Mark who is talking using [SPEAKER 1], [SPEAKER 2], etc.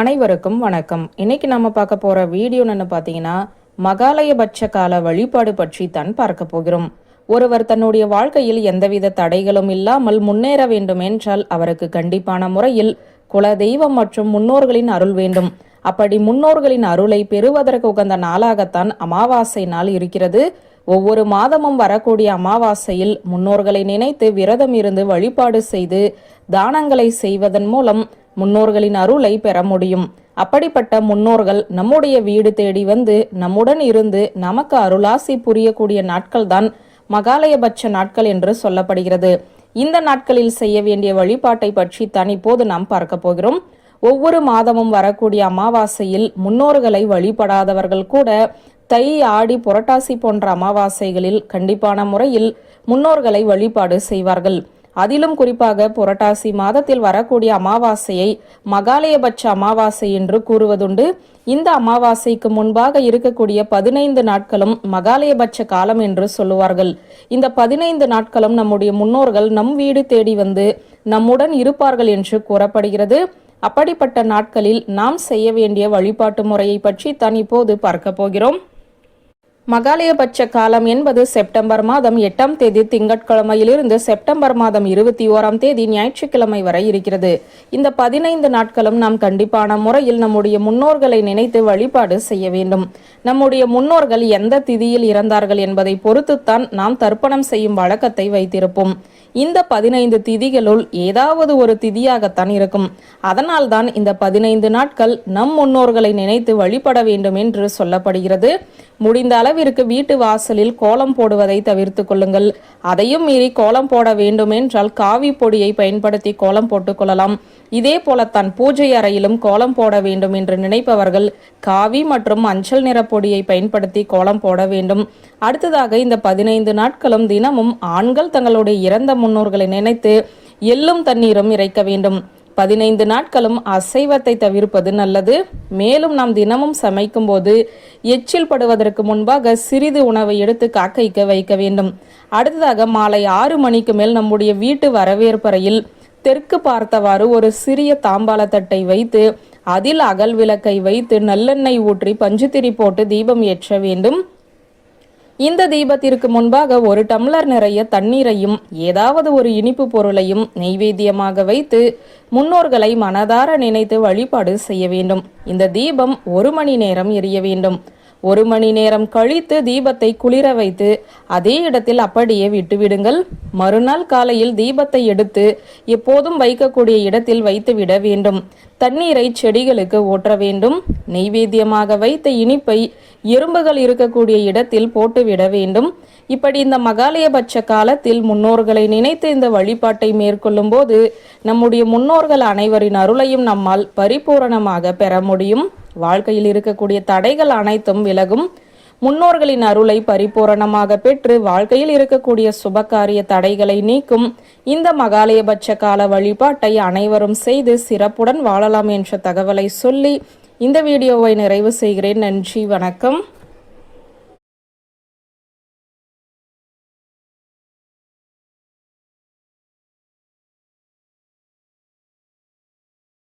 [SPEAKER 1] அனைவருக்கும் வணக்கம். இன்னைக்கு நம்ம பார்க்க போற வீடியோன்னு பார்த்தீங்கன்னா மகாலயபட்ச கால வழிபாடு பற்றி தான் பார்க்க போகிறோம். ஒருவர் தன்னுடைய வாழ்க்கையில் எந்தவித தடைகளும் இல்லாமல் முன்னேற வேண்டும் என்றால் அவருக்கு கண்டிப்பான முறையில் குல தெய்வம் மற்றும் முன்னோர்களின் அருள் வேண்டும். அப்படி முன்னோர்களின் அருளை பெறுவதற்கு உகந்த நாளாகத்தான் அமாவாசை நாள் இருக்கிறது. ஒவ்வொரு மாதமும் வரக்கூடிய அமாவாசையில் முன்னோர்களை நினைத்து விரதம் இருந்து வழிபாடு செய்து தானங்களை செய்வதன் மூலம் முன்னோர்களின் அருளை பெற முடியும். அப்படிப்பட்ட முன்னோர்கள் நம்முடைய வீடு தேடி வந்து நம்முடன் இருந்து நமக்கு அருளாசி புரியக்கூடிய நாட்கள்தான் மகாலயபட்ச நாட்கள் என்று சொல்லப்படுகிறது. இந்த நாட்களில் செய்ய வேண்டிய வழிபாட்டை பற்றி தான் இப்போது நாம் பார்க்க போகிறோம். ஒவ்வொரு மாதமும் வரக்கூடிய அமாவாசையில் முன்னோர்களை வழிபடாதவர்கள் கூட தை ஆடி புரட்டாசி போன்ற அமாவாசைகளில் கண்டிப்பான முறையில் முன்னோர்களை வழிபாடு செய்வார்கள். அதிலும் குறிப்பாக புரட்டாசி மாதத்தில் வரக்கூடிய அமாவாசையை மகாலயபட்ச அமாவாசை என்று கூறுவதுண்டு. இந்த அமாவாசைக்கு முன்பாக இருக்கக்கூடிய பதினைந்து நாட்களும் மகாலயபட்ச காலம் என்று சொல்லுவார்கள். இந்த பதினைந்து நாட்களும் நம்முடைய முன்னோர்கள் நம் வீடு தேடி வந்து நம்முடன் இருப்பார்கள் என்று கூறப்படுகிறது. அப்படிப்பட்ட நாட்களில் நாம் செய்ய வேண்டிய வழிபாட்டு முறையை பற்றி தான் இப்போது பார்க்க போகிறோம். மகாலயபட்ச காலம் என்பது செப்டம்பர் மாதம் எட்டாம் தேதி திங்கட்கிழமையிலிருந்து செப்டம்பர் மாதம் இருபத்தி ஓராம் தேதி ஞாயிற்றுக்கிழமை வரை இருக்கிறது. இந்த பதினைந்து நாட்களும் நாம் கண்டிப்பான முறையில் நம்முடைய முன்னோர்களை நினைத்து வழிபாடு செய்ய வேண்டும். நம்முடைய முன்னோர்கள் எந்த திதியில் இறந்தார்கள் என்பதை பொறுத்துத்தான் நாம் தர்ப்பணம் செய்யும் வழக்கத்தை வைத்திருப்போம். இந்த பதினைந்து திதிகளுள் ஏதாவது ஒரு திதியாகத்தான் இருக்கும். அதனால்தான் இந்த பதினைந்து நாட்கள் நம் முன்னோர்களை நினைத்து வழிபட வேண்டும் என்று சொல்லப்படுகிறது. முடிந்த அளவிற்கு வீட்டு வாசலில் கோலம் போடுவதை தவிர்த்து கொள்ளுங்கள். அதையும் மீறி கோலம் போட வேண்டும் என்றால் காவி பொடியை பயன்படுத்தி கோலம் போட்டுக் கொள்ளலாம். இதே போலத்தான் பூஜை அறையிலும் கோலம் போட வேண்டும் என்று நினைப்பவர்கள் காவி மற்றும் மஞ்சள் நிற பொடியை பயன்படுத்தி கோலம் போட வேண்டும். அடுத்ததாக இந்த பதினைந்து நாட்களும் தினமும் ஆண்கள் தங்களுடைய இறந்த முன்னோர்களை நினைத்து எள்ளும் தண்ணீரும் இறைக்க வேண்டும். பதினைந்து நாட்களும் அசைவத்தை தவிர்ப்பது நல்லது. மேலும் நாம் தினமும் சமைக்கும் போது எச்சில் படுவதற்கு முன்பாக சிறிது உணவை எடுத்து காக்கைக்க வைக்க வேண்டும். அடுத்ததாக மாலை ஆறு மணிக்கு மேல் நம்முடைய வீட்டு வரவேற்பறையில் தெற்கு பார்த்தவாறு ஒரு சிறிய தாம்பால தட்டை வைத்து அதில் அகல் விளக்கை வைத்து நல்லெண்ணெய் ஊற்றி பஞ்சுத்திரி போட்டு தீபம் ஏற்ற வேண்டும். இந்த தீபத்திற்கு முன்பாக ஒரு டம்ளர் நிறைய தண்ணீரையும் ஏதாவது ஒரு இனிப்பு பொருளையும் நெய்வேத்தியமாக வைத்து முன்னோர்களை மனதார நினைத்து வழிபாடு செய்ய வேண்டும். இந்த தீபம் ஒரு மணி நேரம் எரிய வேண்டும். ஒரு மணி நேரம் கழித்து தீபத்தை குளிர வைத்து அதே இடத்தில் அப்படியே விட்டுவிடுங்கள். மறுநாள் காலையில் தீபத்தை எடுத்து எப்போதும் வைக்கக்கூடிய இடத்தில் வைத்து விட வேண்டும். தண்ணீரை செடிகளுக்கு ஊற்ற வேண்டும். நெய்வேத்தியமாக வைத்த இனிப்பை எறும்புகள் இருக்கக்கூடிய இடத்தில் போட்டுவிட வேண்டும். இப்படி இந்த மகாலயபட்ச காலத்தில் முன்னோர்களை நினைத்து இந்த வழிபாட்டை மேற்கொள்ளும் போது நம்முடைய முன்னோர்கள் அனைவரின் அருளையும் நம்மால் பரிபூரணமாக பெற முடியும். வாழ்க்கையில் இருக்கக்கூடிய தடைகள் அனைத்தும் விலகும். முன்னோர்களின் அருளை பரிபூரணமாக பெற்று வாழ்க்கையில் இருக்கக்கூடிய சுபகாரிய தடைகளை நீக்கும் இந்த மகாலயபட்ச கால வழிபாட்டை அனைவரும் செய்து சிறப்புடன் வாழலாம் என்ற தகவலை சொல்லி இந்த வீடியோவை நிறைவு செய்கிறேன். நன்றி வணக்கம்.